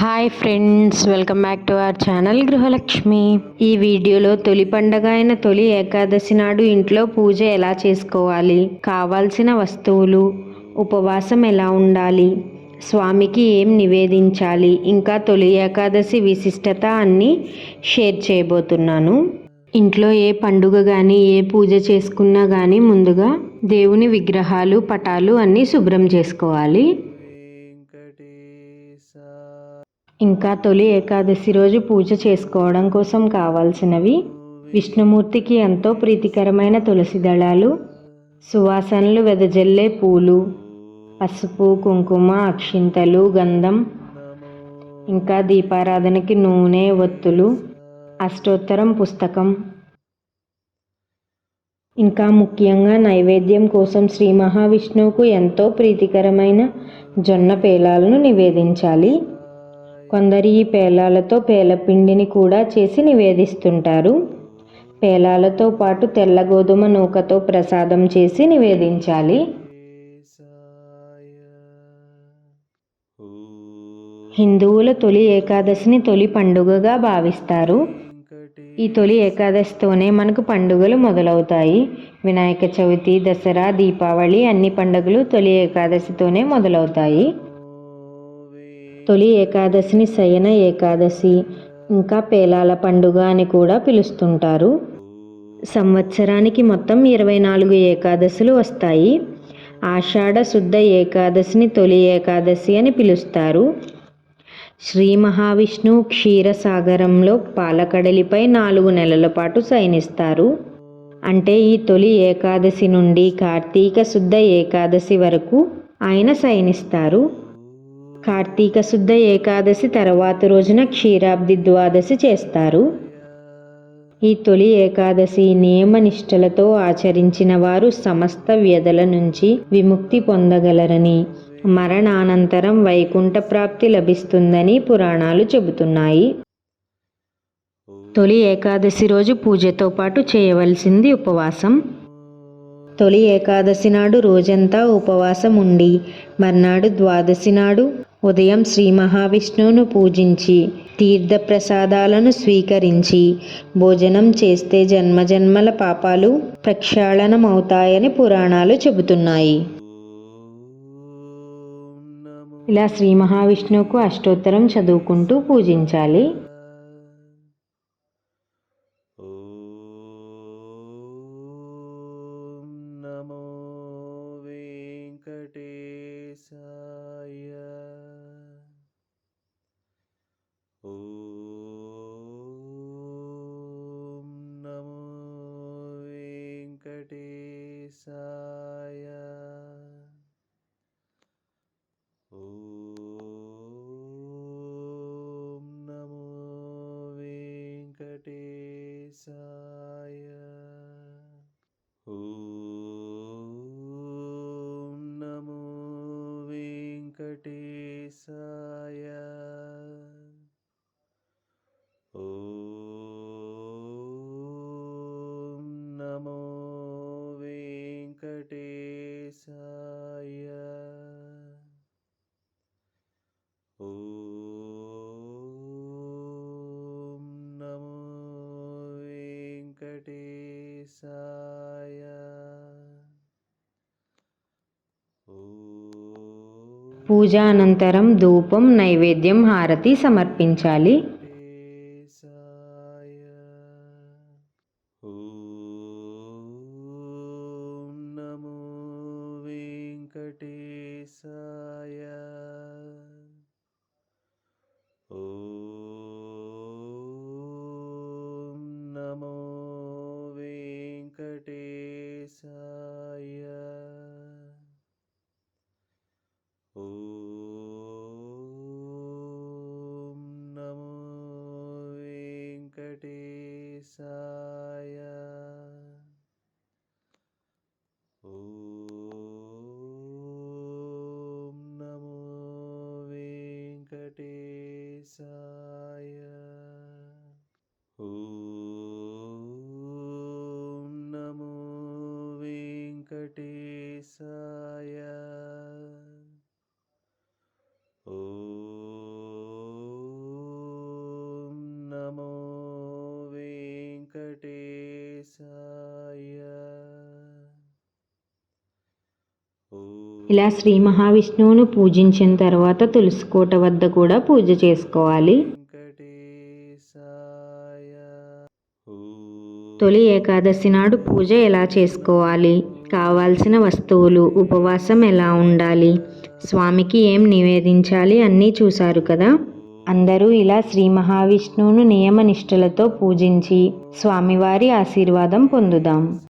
Hi friends welcome back to our channel Gruhalakshmi ఈ వీడియోలో తొలి పండగ అయిన తొలి ఏకాదశి నాడు ఇంట్లో పూజ ఎలా చేసుకోవాలి? కావాల్సిన వస్తువులు ఉపవాసం ఎలా ఉండాలి? స్వామికి ఏం నివేదించాలి? ఇంకా తొలి ఏకాదశి విశిష్టత అన్నీ షేర్ చేయబోతున్నాను. ఇంట్లో ఏ పండుగ కానీ ఏ పూజ చేసుకున్నా కానీ ముందుగా దేవుని విగ్రహాలు పటాలు అన్నీ శుభ్రం చేసుకోవాలి. ఇంకా తొలి ఏకాదశి రోజు పూజ చేసుకోవడం కోసం కావాల్సినవి విష్ణుమూర్తికి ఎంతో ప్రీతికరమైన తులసి దళాలు సువాసనలు వెదజల్లే పూలు పసుపు కుంకుమ అక్షింతలు గంధం ఇంకా దీపారాధనకి నూనె ఒత్తులు అష్టోత్తరం పుస్తకం. ఇంకా ముఖ్యంగా నైవేద్యం కోసం శ్రీ మహావిష్ణువుకు ఎంతో ప్రీతికరమైన జొన్న పేలాలను నివేదించాలి. కొందరు ఈ పేలాలతో పేలపిండిని కూడా చేసి నివేదిస్తుంటారు. పేలాలతో పాటు తెల్ల గోధుమ నూకతో ప్రసాదం చేసి నివేదించాలి. హిందువుల తొలి ఏకాదశిని తొలి పండుగగా భావిస్తారు. ఈ తొలి ఏకాదశితోనే మనకు పండుగలు మొదలవుతాయి. వినాయక చవితి దసరా దీపావళి అన్ని పండుగలు తొలి ఏకాదశితోనే మొదలవుతాయి. తొలి ఏకాదశిని శయన ఏకాదశి ఇంకా పేలాల పండుగ అని కూడా పిలుస్తుంటారు. సంవత్సరానికి మొత్తం ఇరవై నాలుగు ఏకాదశులు వస్తాయి. ఆషాఢ శుద్ధ ఏకాదశిని తొలి ఏకాదశి అని పిలుస్తారు. శ్రీ మహావిష్ణు క్షీరసాగరంలో పాలకడలిపై నాలుగు నెలల పాటు శయనిస్తారు. అంటే ఈ తొలి ఏకాదశి నుండి కార్తీక శుద్ధ ఏకాదశి వరకు ఆయన శయనిస్తారు. కార్తీక శుద్ధ ఏకాదశి తర్వాత రోజున క్షీరాబ్ది ద్వాదశి చేస్తారు. ఈ తొలి ఏకాదశి నియమనిష్టలతో ఆచరించిన వారు సమస్త వ్యధల నుంచి విముక్తి పొందగలరని మరణానంతరం వైకుంఠ ప్రాప్తి లభిస్తుందని పురాణాలు చెబుతున్నాయి. తొలి ఏకాదశి రోజు పూజతో పాటు చేయవలసింది ఉపవాసం. తొలి ఏకాదశి నాడు రోజంతా ఉపవాసం ఉండి మర్నాడు ద్వాదశి నాడు ఉదయం శ్రీ మహావిష్ణువును పూజించి తీర్థ ప్రసాదాలను స్వీకరించి భోజనం చేస్తే జన్మజన్మల పాపాలు ప్రక్షాళనమవుతాయని పురాణాలు చెబుతున్నాయి. ఇలా శ్రీ మహావిష్ణువుకు అష్టోత్తరం చదువుకుంటూ పూజించాలి. I వెంకటేశాయ పూజ అనంతరం ధూపం నైవేద్యం హారతి సమర్పించాలి. వెంకటేశాయ ఓం నమో వెంకటేశాయ ఇలా శ్రీ మహావిష్ణువును పూజించిన తర్వాత తులసి కోట వద్ద కూడా పూజ చేసుకోవాలి. తొలి ఏకాదశి నాడు పూజ ఎలా చేసుకోవాలి? కావాల్సిన వస్తువులు ఉపవాసం ఎలా ఉండాలి? స్వామికి ఏం నివేదించాలి అన్నీ చూశారు కదా? అందరూ ఇలా శ్రీ మహావిష్ణువును నియమ నిష్ఠలతో పూజించి స్వామివారి ఆశీర్వాదం పొందుదాం.